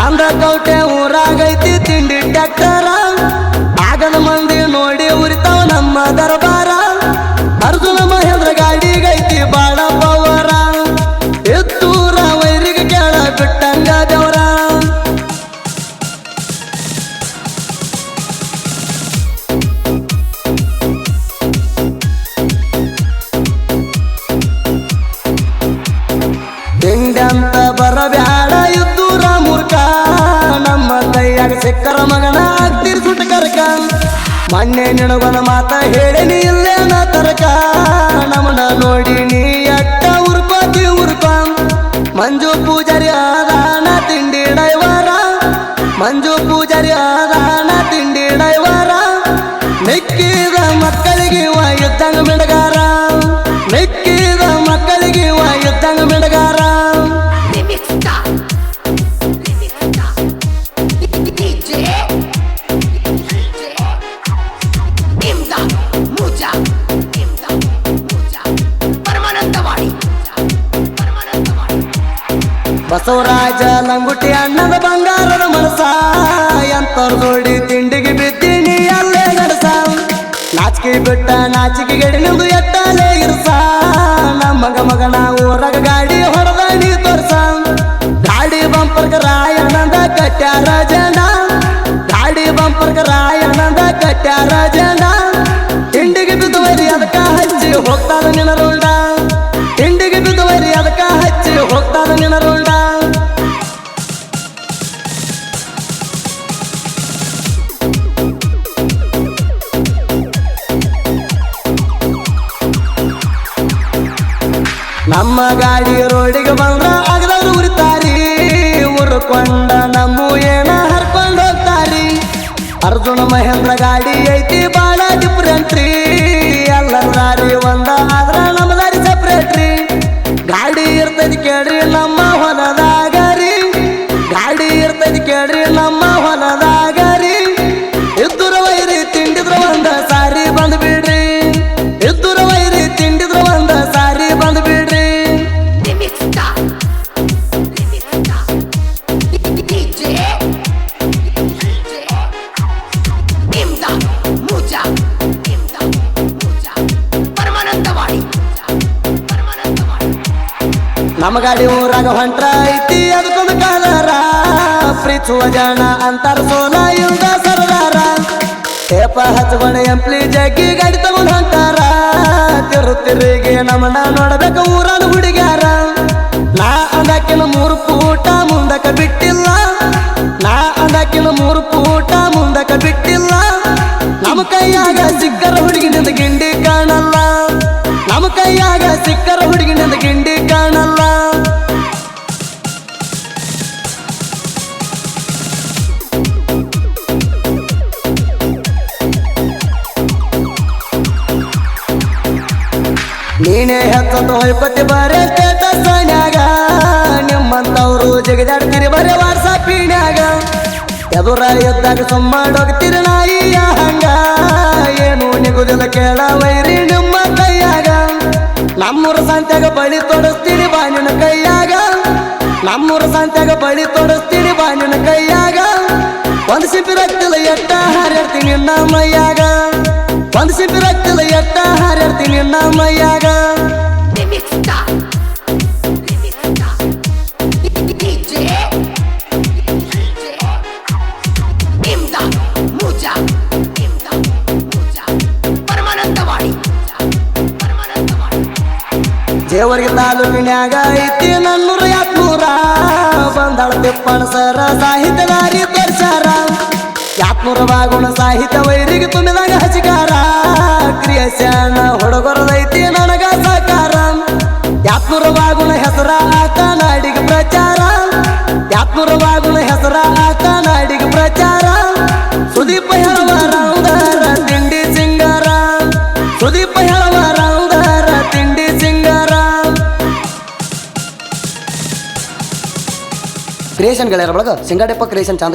ಚಾಂದ ಕೌಟೆ ಊರಾಗೈತಿ ತಿಂಡಿ ಟ್ಯಾಕ್ಟರ. ಆಗದ ಮಂದಿ ನೋಡಿ ಉರಿತಾವ ನಮ್ಮ ದರ್ಬಾರ. ಅರ್ಜುನ ಮಹೇಂದ್ರ ಗಾಡಿಗೈತಿ ಬಾಳ ಪವರ. ಎತ್ತೂರ ವೈರಿಗೆ ಕೇಳ ಬಿಟ್ಟಂಗ ದೇವರ. ತಿಂಡಂತ ಬರಬ್ಯಾಡ ಸಿಕ್ಕರ ಮಗನ ಆಗ್ತಿರ್ ಸುಟ್ಟ ಕರಕ. ಮೊನ್ನೆ ನಿನಗನ ಮಾತ ಹೇಳಿನಿ ಇಲ್ಲೇನ ತರಕ. ನಮ್ಮನ ನೋಡಿ ನೀ ಅಟ್ಟ ಉರ್ಕೋತಿ ಉರ್ಕ ಮಂಜು ಪೂಜಾರಿ ಆದಾನ ತಿಂಡಿ ಡೈವರ ಮಂಜು ಪೂಜಾರಿ ಆದಾನ ತಿಂಡಿ ಡೈವರ ನೆಕ್ಕಿದ ಮಕ್ಕಳಿಗೆ ವಾಯುತ್ತಂಗ ಮಿಡಗಾರ ಬಸವರಾಜ ಲಂಗುಟಿ ಅಣ್ಣದ ಬಂಗಾರದ ಮನಸ ಎಂತವ್ರ ನೋಡಿ ತಿಂಡಿಗೆ ಬಿದ್ದೀನಿ, ಅಲ್ಲೇ ನಡಸ? ನಾಚಿಕೆ ಬಿಟ್ಟ ನಾಚಿಕೆ ಗಡಿ ಎತ್ತಲೇ ಇರ್ಸ? ನಮ್ಮ ಮಗ ಮಗನ ಊರಾಗ ಗಾಡಿ ಹೊಡೆದ ನೀ ತೋರ್ಸ? ಗಾಡಿ ಬಂಪರ್ಗ ರಾಯಣ್ಣಂದ ಕಟ್ಟ ರಾಜನ ಗಾಡಿ ಬಂಪರ್ಗ ರಾಯಣ್ಣಂದ ಕಟ್ಟ ರಾಜನ ತಿಂಡಿಗೆ ಬಿದ್ದು ಅದಕ್ಕ ಹಚ್ಚಿ ಹೋಗ್ತಾರ ನಿನ್ನ ನಮ್ಮ ಗಾಡಿ ರೋಡಿಗೆ ಬಂದ್ರ ಅಗಲರು ಉರಿತಾರಿ. ಉರ್ಕೊಂಡ ನಮ್ಮ ಏನ ಹರ್ಕೊಂಡು ಹೋಗ್ತಾರಿ. ಅರ್ಜುನ ಮಹೇಂದ್ರ ಗಾಡಿ ಐತಿ, ಬಾಳ ಡಿಫ್ರೆಂಟ್ ರೀ. ಎಲ್ಲರ ದಾರಿ ಒಂದ, ಆದ್ರ ನಮ್ಮ ದಾರಿ ಸಪ್ರೇಟ್ ರೀ. ಗಾಡಿ ಇರ್ತೈತಿ ಕೇಳ್ರಿ, ನಮ್ಮ ನಮ್ಮ ಗಾಡಿ ಊರಾಗ ಹೊಂಟ್ರ ಐತಿ ಅದಕ್ಕೊಂದು ಕಾಲರ ಪ್ರೀತಿಸುವ ಜನ ಅಂತಾರ ಸೋಲ ಇಲ್ದ ಸರದಾರ. ಟೇಪ ಹಚ್ಕೊಂಡ ಎಂಪ್ಲಿ ಜಗ್ಗಿ ಗಾಡಿ ತಗೊಂಡು ಹೊಂಟಾರ. ತಿರು ನಮ್ಮನ್ನ ನೋಡ್ಬೇಕು ಊರಾದ ಹುಡುಗ್ಯಾರ. ನಾ ಅಂದಾಕಿನ ಮೂರು ಪೂಟ ಮುಂದಕ್ಕ ಬಿಟ್ಟಿಲ್ಲ. ನಾ ಅಂದಾಕಿನ ಮೂರು ಪೂಟ ಮುಂದಕ್ಕ ಬಿಟ್ಟಿಲ್ಲ. ನಮ್ಮ ಕೈಯಾಗ ಸಿಕ್ಕರ ಹುಡುಗಿನಿಂದ ಗಿಂಡಿ ಕಾಣಲ್ಲ. ನಮ್ಮ ಕೈಯಾಗ ಸಿಕ್ಕರ ಹುಡುಗಿನಿಂದ ಗಿಂಡಿ ಕಾಣಲ್ಲ. ನೀನೇ ಹೆತ್ತೊಂದು ಹೊಯ್ಪತಿ ಬರೇ ಸ್ಟೇಟಸ್ನ್ಯಾಗ ನಿಮ್ಮಂತವ್ರು ಜಗದಾಡ್ತೀರಿ ಬರೇ ಪೀಣ್ಯಾಗ. ಎದುರ ಎದ್ದಾಗ ಸುಮ್ಮಾಡೋಗ್ತೀರಿ ನಾಯಿಯ ಹಂಗ. ಏನು ನಿಗುದಿಲ್ಲ ಕೇಳ ವೈರಿ ನಿಮ್ಮ ಕೈಯಾಗ. ನಮ್ಮೂರ ಸಂತ್ಯಾಗ ಬಳಿ ತೊಡಸ್ತೀರಿ ಬಾನಿನ ಕೈಯಾಗ. ನಮ್ಮೂರ ಸಂತ್ಯಾಗ ಬಳಿ ತೊಡಸ್ತೀರಿ ಬಾನಿನ ಕೈಯಾಗ. ಒಂದು ಸಿಪ್ಪಿರತ್ತಿಲ್ಲ ರಕ್ತಿಲ್ಲ ಎಟ್ಟ ಹಾರ್ಯಾಡ್ತೀನಿ ನಿನ್ನ ಮೈಯಾಗ. ಒಂದ್ ಸಿಪಿ ರಕ್ತದ ಎತ್ತ ಹಾರ್ಯಾಡ್ತೀನಿ ನಿನ್ನ ಮೈಯಾಗ. ದೇವರಿಗೆ ತಾಲೂಕಿನ್ಯಾಗ ಐತಿ ನನ್ನೂರ ಯಾತ್ನೂರ ಬಂದಾಳ ತಿಪ್ಪಣ ಸರ ಸಾಹಿತ್ಯ ದಾರಿ ತೋರ್ಸಾರ ಯಾತ್ನೂರ ಬಾಗುಣ ಸಾಹಿತ್ಯ ವೈರಿಗೆ ತುಂಬಿದಾಗ ಕ್ರಿಯಶಾನ ಹುಡುಗರದೈತಿ ನನಗ ಸಕಾರ ಯಾತ್ನೂರ ಬಾಗುಣ ಹೆಸರ ಆತ ಪ್ರಚಾರ. ಯಾತ್ನೂರ ಬಾಗುಣ ಹೆಸರ ಆತ ಪ್ರಚಾರ. ಸುದೀಪ ಹೇಳವರ ತಿಂಡಿ ಸಿಂಗಾರ. ಸುದೀಪ ಹೇಳವರ ತಿಂಡಿ ಸಿಂಗಾರ. ಕ್ರಿಯೇಷನ್ ಗೆಳೆಯರ ಒಳಗ ಸಿಂಗಾಡೆಪ್ಪ ಕ್ರಿಯೇಷನ್ ಚಾಂದ